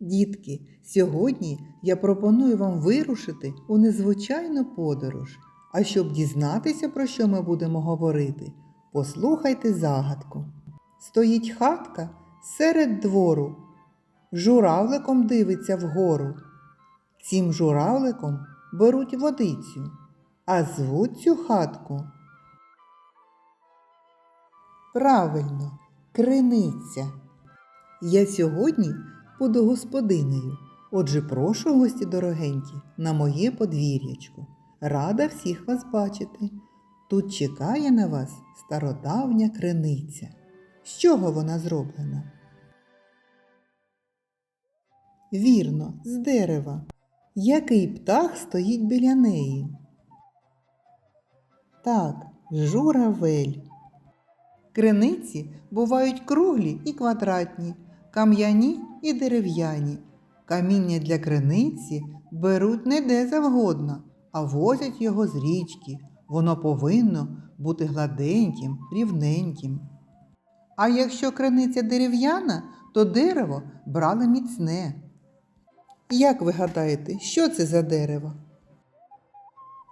Дітки, сьогодні я пропоную вам вирушити у незвичайну подорож. А щоб дізнатися, про що ми будемо говорити, послухайте загадку. Стоїть хатка серед двору, журавликом дивиться вгору. Цим журавликом беруть водицю, а звуть цю хатку. Правильно, криниця. Я сьогодні буду господинею. Отже, прошу гості дорогенькі на моє подвір'ячко. Рада всіх вас бачити. Тут чекає на вас стародавня криниця. З чого вона зроблена? Вірно, з дерева. Який птах стоїть біля неї? Так, журавель. Криниці бувають круглі і квадратні, кам'яні і дерев'яні. Каміння для криниці беруть не де завгодно, а возять його з річки. Воно повинно бути гладеньким, рівненьким. А якщо криниця дерев'яна, то дерево брали міцне. Як ви гадаєте, що це за дерево?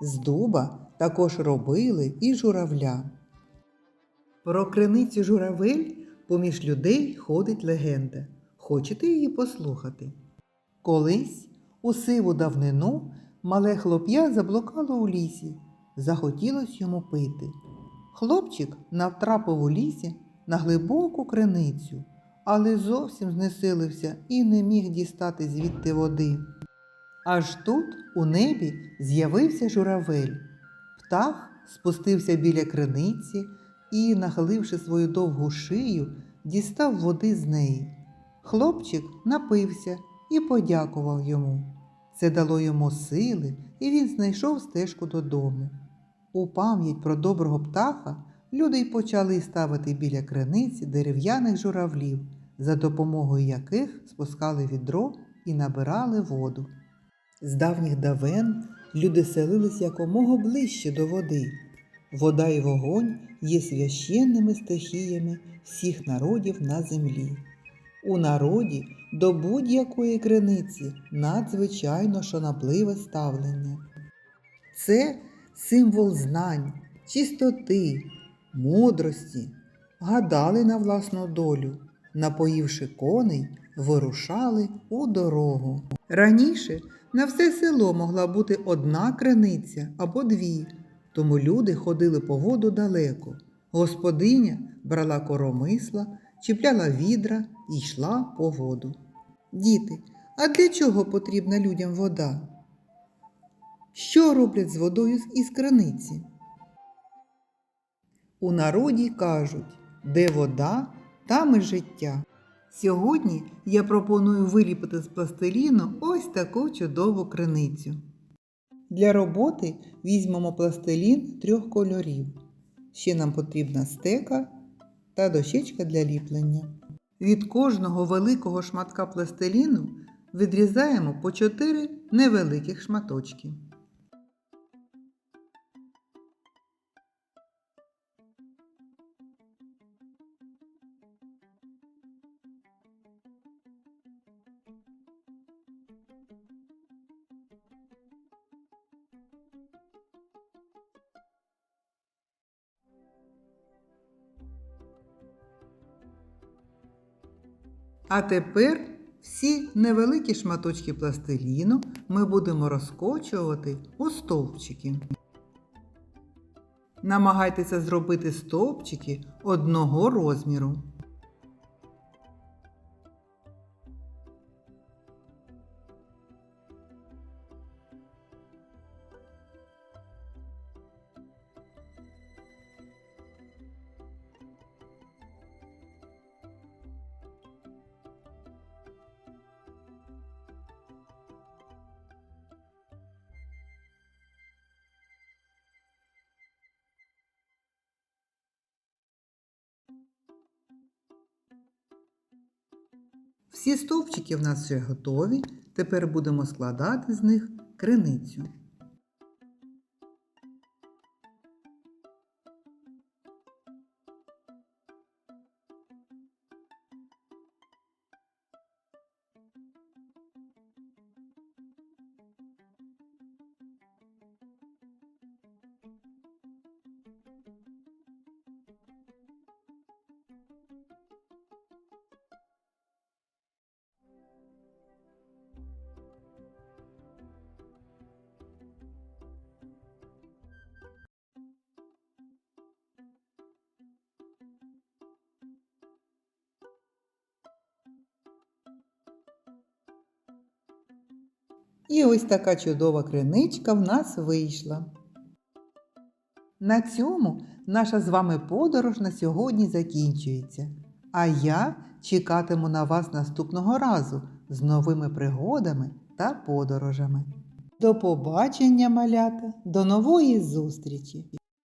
З дуба також робили і журавля. Про криницю журавель поміж людей ходить легенда. Хочете її послухати? Колись у сиву давнину мале хлоп'я заблукало у лісі. Захотілось йому пити. Хлопчик навтрапив у лісі на глибоку криницю, але зовсім знесилився і не міг дістати звідти води. Аж тут у небі з'явився журавель. Птах спустився біля криниці і, нахиливши свою довгу шию, дістав води з неї. Хлопчик напився і подякував йому. Це дало йому сили, і він знайшов стежку додому. У пам'ять про доброго птаха люди й почали ставити біля криниці дерев'яних журавлів, за допомогою яких спускали відро і набирали воду. З давніх давен люди селились якомога ближче до води. Вода і вогонь є священними стихіями всіх народів на землі. У народі до будь-якої криниці надзвичайно шанобливе ставлення. Це символ знань, чистоти, мудрості, гадали на власну долю, напоївши коней, вирушали у дорогу. Раніше на все село могла бути одна криниця або дві, тому люди ходили по воду далеко. Господиня брала коромисла, чіпляла відра і йшла по воду. Діти, а для чого потрібна людям вода? Що роблять з водою із криниці? У народі кажуть, де вода, там і життя. Сьогодні я пропоную виліпити з пластиліну ось таку чудову криницю. Для роботи візьмемо пластилін трьох кольорів. Ще нам потрібна стека та дощечка для ліплення. Від кожного великого шматка пластиліну відрізаємо по 4 невеликих шматочки. А тепер всі невеликі шматочки пластиліну ми будемо розкочувати у стовпчики. Намагайтеся зробити стовпчики одного розміру. Всі стовпчики в нас вже готові. Тепер будемо складати з них криницю. І ось така чудова криничка в нас вийшла. На цьому наша з вами подорож на сьогодні закінчується. А я чекатиму на вас наступного разу з новими пригодами та подорожами. До побачення, малята, до нової зустрічі!